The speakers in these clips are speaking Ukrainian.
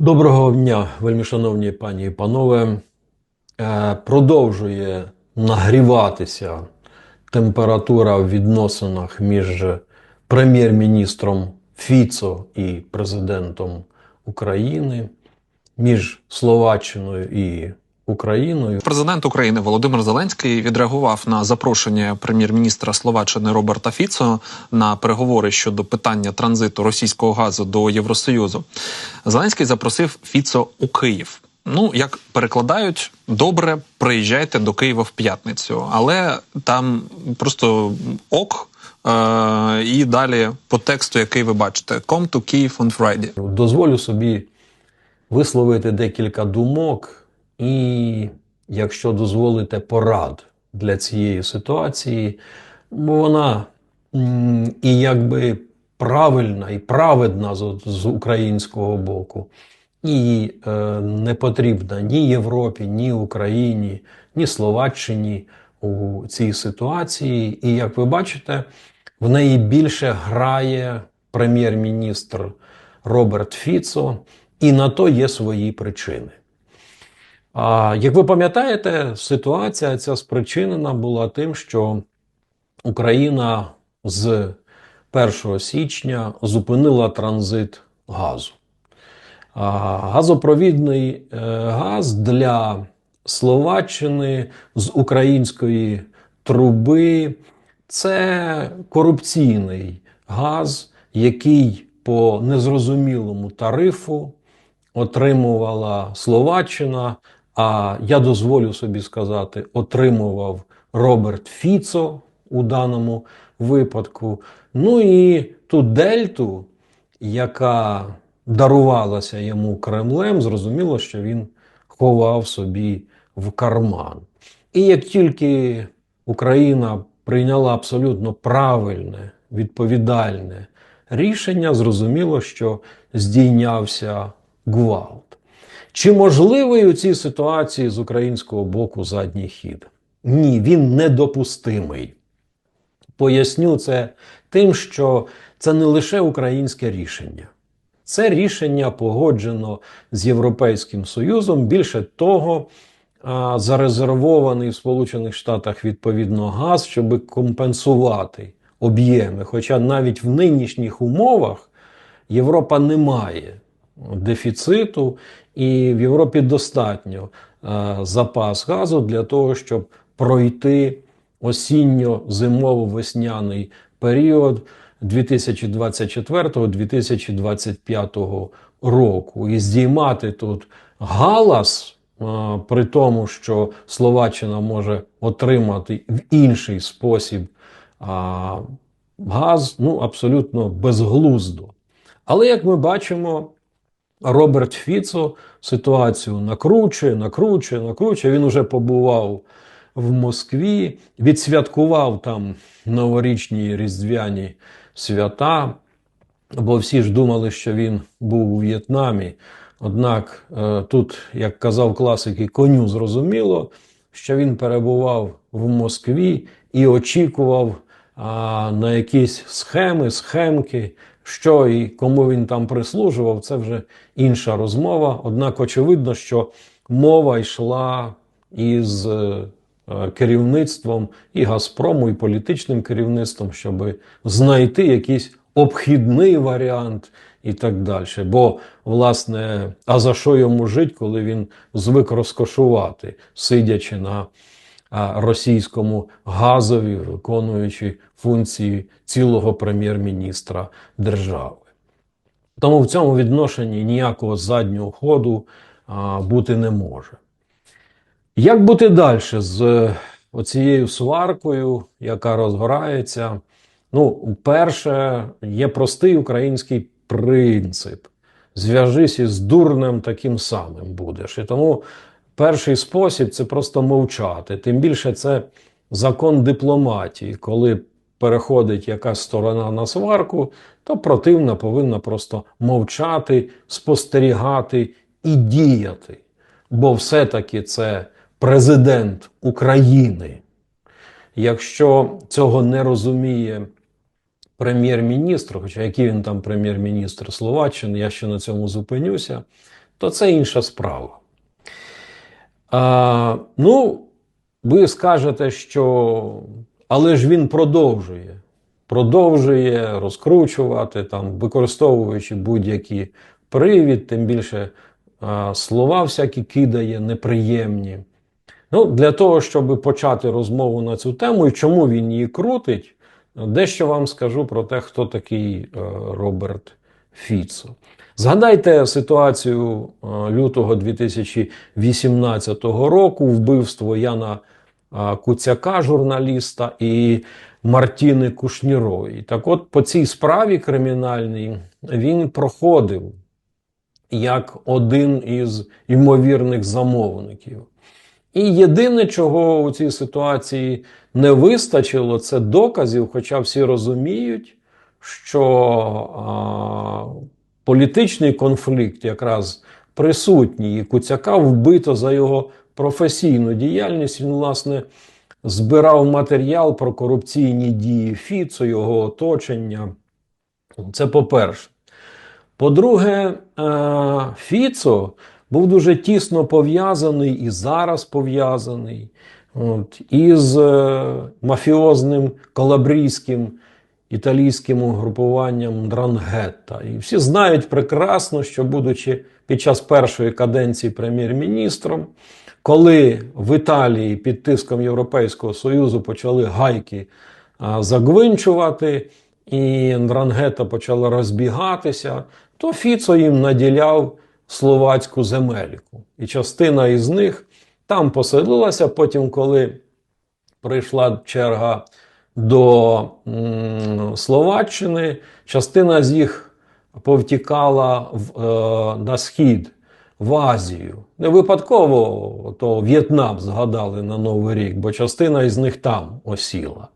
Доброго дня, вельмішановні пані і панове. Е, Продовжує нагріватися температура в відносинах між прем'єр-міністром Фіцо і президентом України, між Словаччиною і Україною. Президент України Володимир Зеленський відреагував на запрошення прем'єр-міністра Словаччини Роберта Фіцо на переговори щодо питання транзиту російського газу до Євросоюзу. Зеленський запросив Фіцо у Київ. Ну, як перекладають, добре, приїжджайте до Києва в п'ятницю, але там просто ок. Е- і далі по тексту, який ви бачите, «Come to Kyiv on Friday». Дозволю собі висловити декілька думок і, якщо дозволите, порад для цієї ситуації, бо вона і якби правильна і праведна з, з українського боку, і е, не потрібна ні Європі, ні Україні, ні Словаччині у цій ситуації. І як ви бачите, в неї більше грає прем'єр-міністр Роберт Фіцо, і на то є свої причини. А як ви пам'ятаєте, ситуація ця спричинена була тим, що Україна з 1 січня зупинила транзит газу. А газопровідний е, газ для Словаччини з української труби це корупційний газ, який по незрозумілому тарифу отримувала Словаччина. А я дозволю собі сказати, отримував Роберт Фіцо у даному випадку. Ну і ту дельту, яка дарувалася йому Кремлем, зрозуміло, що він ховав собі в карман. І як тільки Україна прийняла абсолютно правильне, відповідальне рішення, зрозуміло, що здійнявся гвалт. Чи можливий у цій ситуації з українського боку задній хід? Ні, він недопустимий. Поясню це тим, що це не лише українське рішення. Це рішення погоджено з Європейським Союзом. Більше того, зарезервований в Сполучених Штатах відповідно газ, щоб компенсувати об'єми. Хоча навіть в нинішніх умовах Європа не має дефіциту, і в Європі достатньо е, запас газу для того, щоб пройти осінньо-зимово-весняний період 2024-2025 року. І здіймати тут галас. е, При тому, що Словаччина може отримати в інший спосіб а, газ, ну абсолютно безглуздо. Але як ми бачимо, Роберт Фіцо ситуацію накручує, накручує, накручує. Він уже побував в Москві, відсвяткував там новорічні різдвяні свята, бо всі ж думали, що він був у В'єтнамі. Однак е, тут, як казав класик, і коню зрозуміло, що він перебував в Москві і очікував а, на якісь схеми, схемки, що і кому він там прислужував, це вже інша розмова. Однак, очевидно, що мова йшла із е, керівництвом і Газпрому, і політичним керівництвом, щоб знайти якийсь обхідний варіант і так далі. Бо, власне, а за що йому жити, коли він звик розкошувати, сидячи на російському газові, виконуючи функції цілого прем'єр-міністра держави. Тому в цьому відношенні ніякого заднього ходу бути не може. Як бути далі з е, оцією сваркою, яка розгорається? Ну, перше, є простий український принцип: зв'яжись із дурнем таким самим будеш. І тому перший спосіб це просто мовчати. Тим більше це закон дипломатії, коли переходить якась сторона на сварку, то противна повинна просто мовчати, спостерігати і діяти. Бо все-таки це президент України. Якщо цього не розуміє прем'єр-міністр, хоча який він там прем'єр-міністр Словаччини, я ще на цьому зупинюся, то це інша справа. А, ну, ви скажете, що але ж він продовжує. Продовжує розкручувати, там, використовуючи будь-які привід, тим більше а, слова всякі кидає неприємні. Ну, для того, щоб почати розмову на цю тему і чому він її крутить, дещо вам скажу про те, хто такий е, Роберт Фіцо. Згадайте ситуацію е, лютого 2018 року, вбивство Яна е, Куцяка, журналіста, і Мартіни Кушнірової. Так от, по цій справі кримінальній він проходив як один із ймовірних замовників. І єдине, чого у цій ситуації не вистачило, це доказів, хоча всі розуміють, що а, політичний конфлікт якраз присутній, і Куцяка вбито за його професійну діяльність. Він, власне, збирав матеріал про корупційні дії Фіцо, його оточення. Це по-перше. По-друге, Фіцо був дуже тісно пов'язаний і зараз пов'язаний от, із е, мафіозним калабрійським італійським угрупуванням Дрангетта. І всі знають прекрасно, що, будучи під час першої каденції прем'єр-міністром, коли в Італії під тиском Європейського Союзу почали гайки загвинчувати, і Дрангета почала розбігатися, то Фіцо їм наділяв словацьку земельку. І частина із них там поселилася. Потім, коли прийшла черга до Словаччини, частина з їх повтікала в, е, на схід, в Азію. Не випадково то В'єтнам згадали на Новий рік, бо частина із них там осіла.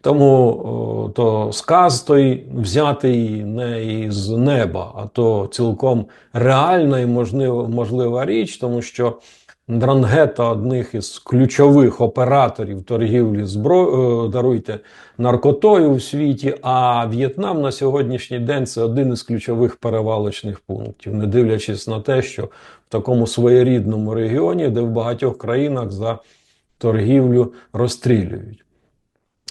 Тому о, то сказ той взятий не із неба, а то цілком реальна і можлива річ, тому що Дрангета одних із ключових операторів торгівлі збро... е, даруйте наркотою у світі. А В'єтнам на сьогоднішній день це один із ключових перевалочних пунктів, не дивлячись на те, що в такому своєрідному регіоні, де в багатьох країнах за торгівлю розстрілюють.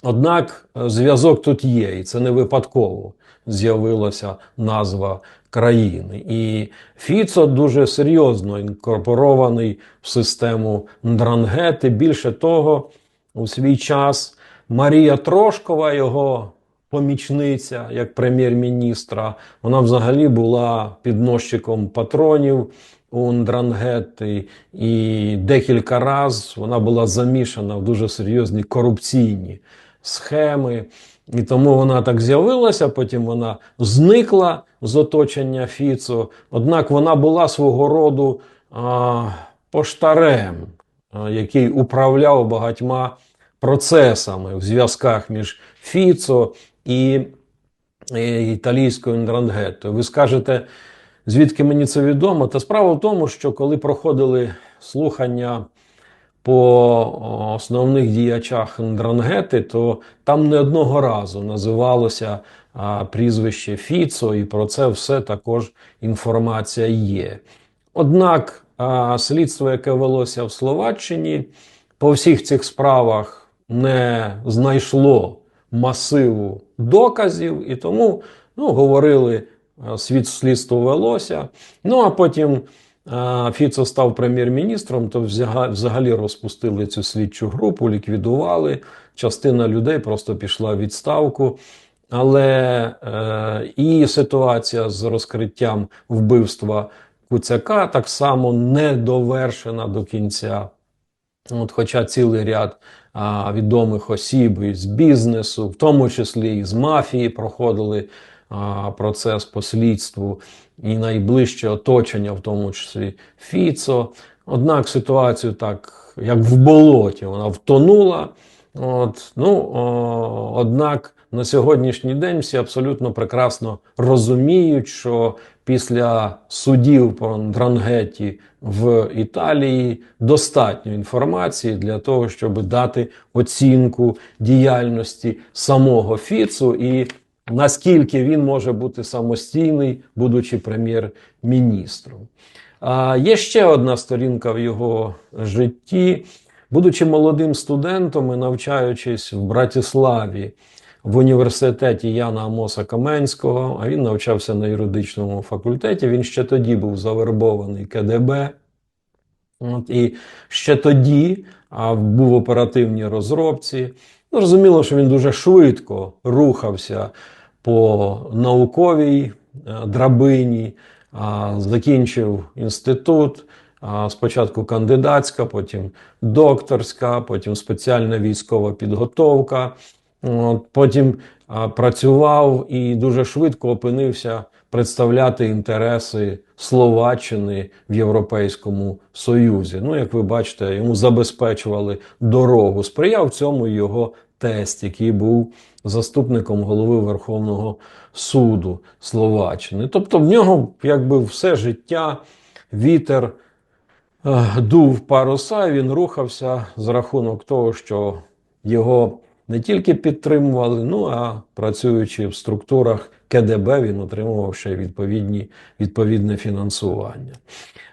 Однак е, зв'язок тут є, і це не випадково з'явилася назва країни. І Фіцо дуже серйозно інкорпорований в систему Ндрангети. Більше того, у свій час Марія Трошкова, його помічниця як прем'єр-міністра, вона взагалі була підносчиком патронів у Ндрангети, і декілька разів вона була замішана в дуже серйозні корупційні схеми. І тому вона так з'явилася, потім вона зникла з оточення Фіцо. Однак вона була свого роду а, поштарем, а, який управляв багатьма процесами в зв'язках між Фіцо і, і італійською Ндрангетою. Ви скажете, звідки мені це відомо? Та справа в тому, що коли проходили слухання по основних діячах Ндрангети, то там не одного разу називалося прізвище Фіцо, і про це все також інформація є. Однак слідство, яке велося в Словаччині, по всіх цих справах не знайшло масиву доказів, і тому ну, говорили, слідство велося. Ну а потім. Фіцо став прем'єр-міністром, то взагалі розпустили цю слідчу групу, ліквідували. Частина людей просто пішла в відставку. Але е, і ситуація з розкриттям вбивства Куцяка так само не довершена до кінця. От, хоча цілий ряд а, відомих осіб із бізнесу, в тому числі і з мафії, проходили процес по слідству, і найближче оточення, в тому числі Фіцо. Однак ситуацію так, як в болоті, вона втонула. От, ну, о, однак на сьогоднішній день всі абсолютно прекрасно розуміють, що після судів по Дрангеті в Італії достатньо інформації для того, щоб дати оцінку діяльності самого Фіцу і наскільки він може бути самостійний, будучи прем'єр-міністром. Є ще одна сторінка в його житті. Будучи молодим студентом і навчаючись в Братиславі в університеті Яна Амоса Каменського, а він навчався на юридичному факультеті. Він ще тоді був завербований КДБ. От, і ще тоді а, був оперативній розробці. Ну, Розуміло, що він дуже швидко рухався по науковій е, драбині, закінчив інститут. Спочатку кандидатська, потім докторська, потім спеціальна військова підготовка. Потім працював і дуже швидко опинився представляти інтереси Словаччини в Європейському Союзі. Ну, як ви бачите, йому забезпечували дорогу. Сприяв цьому його тесть, який був заступником голови Верховного суду Словаччини. Тобто в нього якби все життя вітер е, дув паруса, і він рухався з рахунок того, що його не тільки підтримували, ну а працюючи в структурах КДБ, він отримував ще відповідні, відповідне фінансування.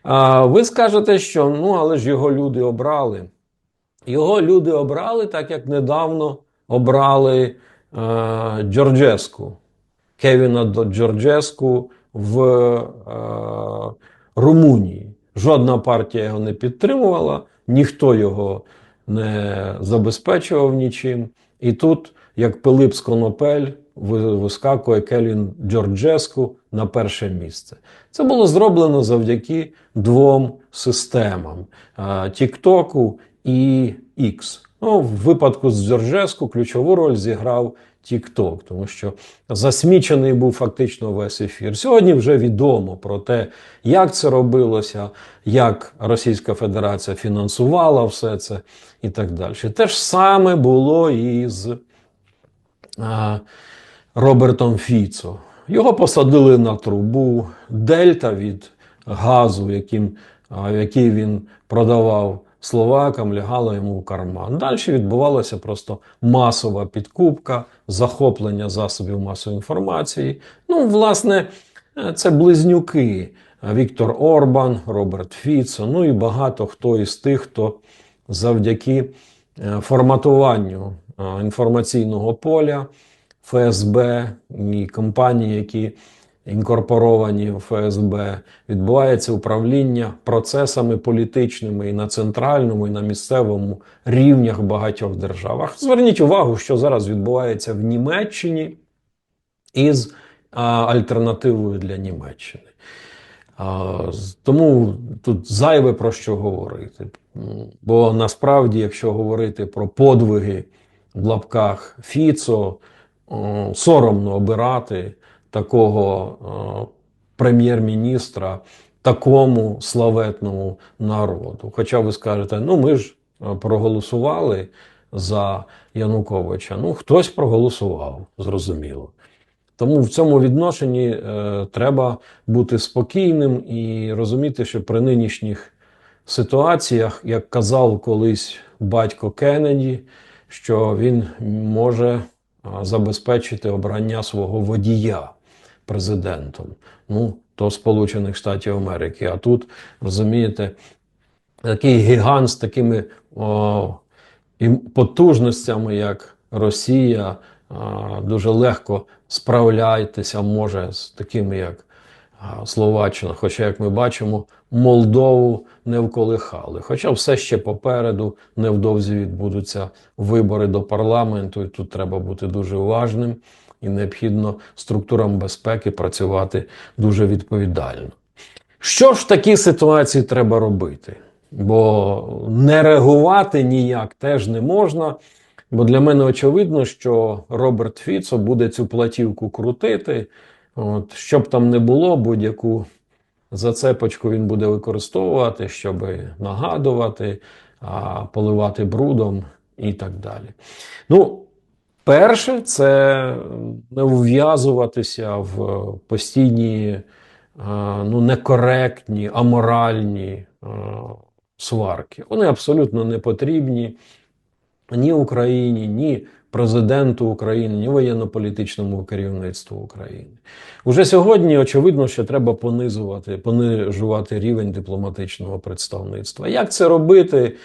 А ви скажете, що ну, але ж його люди обрали. Його люди обрали, так як недавно обрали е, Джорджеску, Кевіна до Джорджеску в е, Румунії. Жодна партія його не підтримувала, ніхто його не забезпечував нічим. І тут, як Пилип з Конопель, вискакує Келін Джорджеску на перше місце. Це було зроблено завдяки двом системам: е, Тіктоку і X. Ну, в випадку з Джорджеску ключову роль зіграв TikTok, тому що засмічений був фактично весь ефір. Сьогодні вже відомо про те, як це робилося, як Російська Федерація фінансувала все це і так далі. Те ж саме було і з а, Робертом Фіцо. Його посадили на трубу, дельта від газу, яким, а, який він продавав словакам, лягала йому в карман. Далі відбувалася просто масова підкупка, захоплення засобів масової інформації. Ну, власне, е, це близнюки. Віктор Орбан, Роберт Фіцо, ну і багато хто із тих, хто завдяки е, форматуванню е, інформаційного поля ФСБ і компанії, які інкорпоровані в ФСБ, відбувається управління процесами політичними і на центральному, і на місцевому рівнях багатьох державах. Зверніть увагу, що зараз відбувається в Німеччині із а, альтернативою для Німеччини. А, Тому тут зайве про що говорити. Бо насправді, якщо говорити про подвиги в лапках Фіцо, соромно обирати такого прем'єр-міністра такому славетному народу. Хоча ви скажете, ну ми ж е, проголосували за Януковича. Ну, хтось проголосував, зрозуміло. Тому в цьому відношенні е, треба бути спокійним і розуміти, що при нинішніх ситуаціях, як казав колись батько Кеннеді, що він може забезпечити обрання свого водія президентом. Ну, то Сполучених Штатів Америки. А тут, розумієте, такий гігант з такими о, потужностями, як Росія, а, дуже легко справляйтеся може з такими, як Словаччина. Хоча, як ми бачимо, Молдову не вколихали. Хоча все ще попереду невдовзі відбудуться вибори до парламенту, і тут треба бути дуже уважним і необхідно структурам безпеки працювати дуже відповідально. Що ж в такій ситуації треба робити? Бо не реагувати ніяк теж не можна. Бо для мене очевидно, що Роберт Фіцо буде цю платівку крутити. От, щоб там не було, будь-яку зацепочку він буде використовувати, щоб нагадувати, а, поливати брудом і так далі. Ну, перше, це не вв'язуватися в постійні, ну, некоректні, аморальні сварки. Вони абсолютно не потрібні ні Україні, ні президенту України, ні воєнно-політичному керівництву України. Уже сьогодні очевидно, що треба понизувати, понижувати рівень дипломатичного представництва. Як це робити?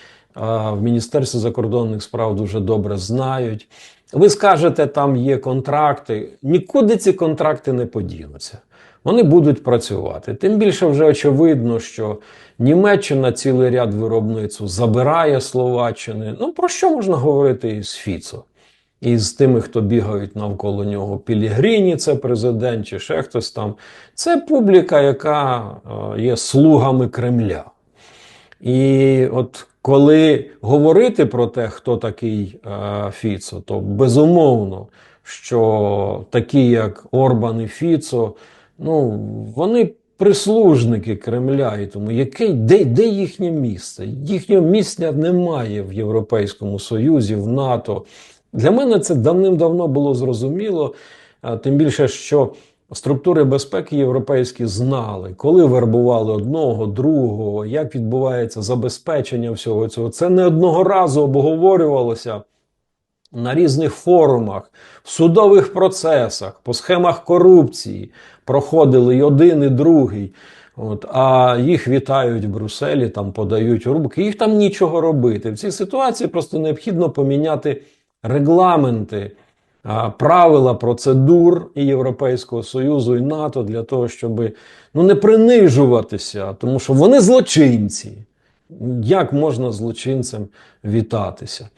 В Міністерстві закордонних справ дуже добре знають. Ви скажете, там є контракти. Нікуди ці контракти не подінуться. Вони будуть працювати. Тим більше вже очевидно, що Німеччина цілий ряд виробництв забирає Словаччини. Ну про що можна говорити із Фіцо? І з тими, хто бігають навколо нього, Пілігріні, це президент, чи ще хтось там. Це публіка, яка е, є слугами Кремля. І от коли говорити про те, хто такий е, Фіцо, то безумовно, що такі, як Орбан і Фіцо, ну вони прислужники Кремля, і тому який, де, де їхнє місце? Їхнього місця немає в Європейському Союзі, в НАТО. Для мене це давним-давно було зрозуміло, а, тим більше, що структури безпеки європейські знали, коли вербували одного, другого, як відбувається забезпечення всього цього. Це не одного разу обговорювалося на різних форумах, в судових процесах, по схемах корупції проходили і один, і другий. От, а їх вітають в Брюсселі, там подають руки. Їх там нічого робити. В цій ситуації просто необхідно поміняти регламенти, правила процедур і Європейського Союзу і НАТО для того, щоб ну, не принижуватися, тому що вони злочинці. Як можна злочинцем вітатися?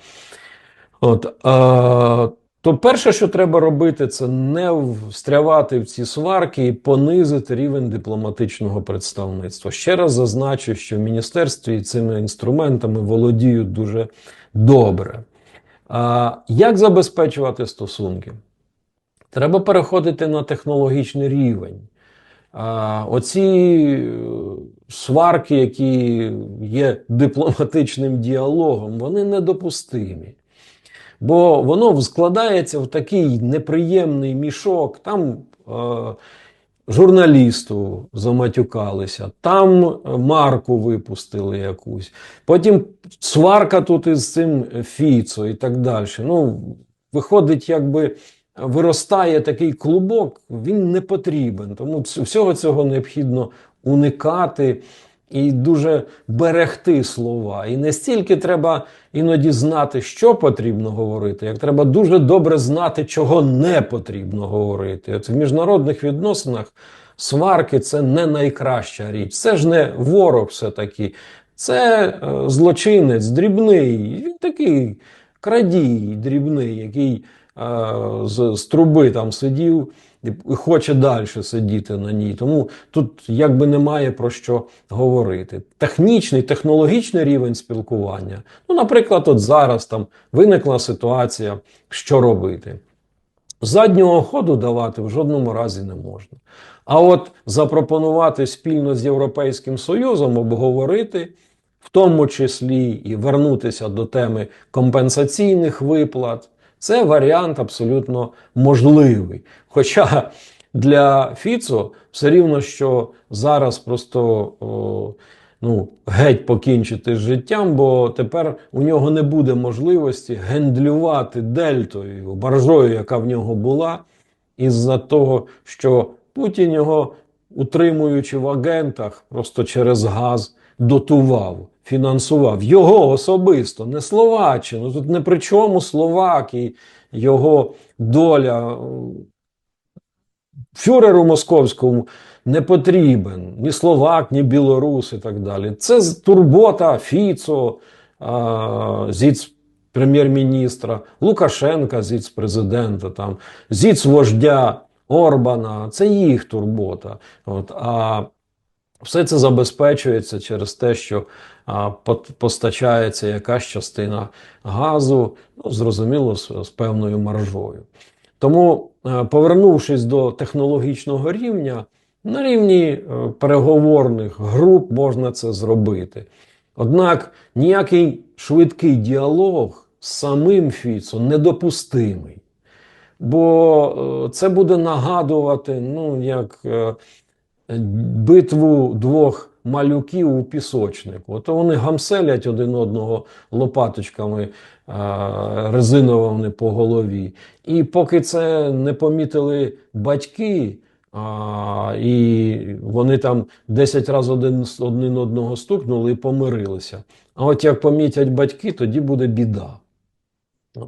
От, е, то перше, що треба робити, це не встрявати в ці сварки і понизити рівень дипломатичного представництва. Ще раз зазначу, що в міністерстві цими інструментами володіють дуже добре. Як забезпечувати стосунки? Треба переходити на технологічний рівень. Оці е, сварки, які є дипломатичним діалогом, вони недопустимі. Бо воно складається в такий неприємний мішок. Там е, журналісту заматюкалися, там марку випустили якусь. Потім сварка тут із цим Фіцо і так далі. Ну, виходить, якби виростає такий клубок, він не потрібен. Тому всього цього необхідно уникати і дуже берегти слова. І не стільки треба іноді знати, що потрібно говорити, як треба дуже добре знати, чого не потрібно говорити. От в міжнародних відносинах сварки це не найкраща річ. Це ж не ворог все-таки. Це е, злочинець дрібний. Він такий крадій дрібний, який е, з, з труби там сидів і хоче далі сидіти на ній. Тому тут якби немає про що говорити. Технічний, технологічний рівень спілкування. Ну, наприклад, от зараз там виникла ситуація, що робити. Заднього ходу давати в жодному разі не можна. А от запропонувати спільно з Європейським Союзом обговорити, в тому числі і вернутися до теми компенсаційних виплат, це варіант абсолютно можливий. Хоча для Фіцо все рівно, що зараз просто о, ну, геть покінчити з життям, бо тепер у нього не буде можливості гендлювати дельтою, баржою, яка в нього була, із-за того, що Путін його, утримуючи в агентах, просто через газ дотував, фінансував його особисто, не Словаччину. Тут не при чому Словак і його доля фюреру московському не потрібен ні словак, ні білорус і так далі. Це турбота Фіцо, зіц прем'єр-міністра, Лукашенка, зіц президента, там, зіц вождя Орбана. Це їх турбота. От, а все це забезпечується через те, що постачається якась частина газу, ну, зрозуміло, з, певною маржою. Тому, е, повернувшись до технологічного рівня, на рівні е, переговорних груп можна це зробити. Однак ніякий швидкий діалог з самим Фіцо недопустимий. Бо е, це буде нагадувати, ну, як битву двох малюків у пісочнику. Ото вони гамселять один одного лопаточками резиновими по голові. І поки це не помітили батьки, а, і вони там 10 разів один, один одного стукнули і помирилися. А от як помітять батьки, тоді буде біда.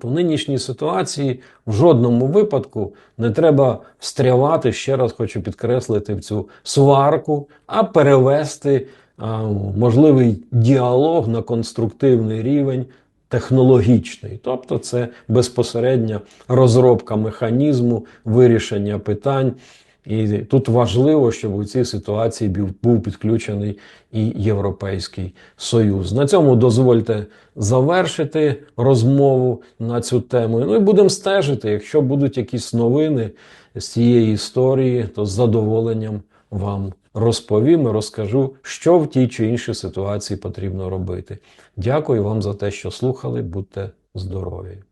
В нинішній ситуації в жодному випадку не треба встрявати, ще раз хочу підкреслити в цю сварку, а перевести а, можливий діалог на конструктивний рівень технологічний. Тобто це безпосередня розробка механізму вирішення питань. І тут важливо, щоб у цій ситуації був, підключений і Європейський Союз. На цьому дозвольте завершити розмову на цю тему. Ну і будемо стежити. Якщо будуть якісь новини з цієї історії, то з задоволенням вам розповім і розкажу, що в тій чи іншій ситуації потрібно робити. Дякую вам за те, що слухали. Будьте здорові!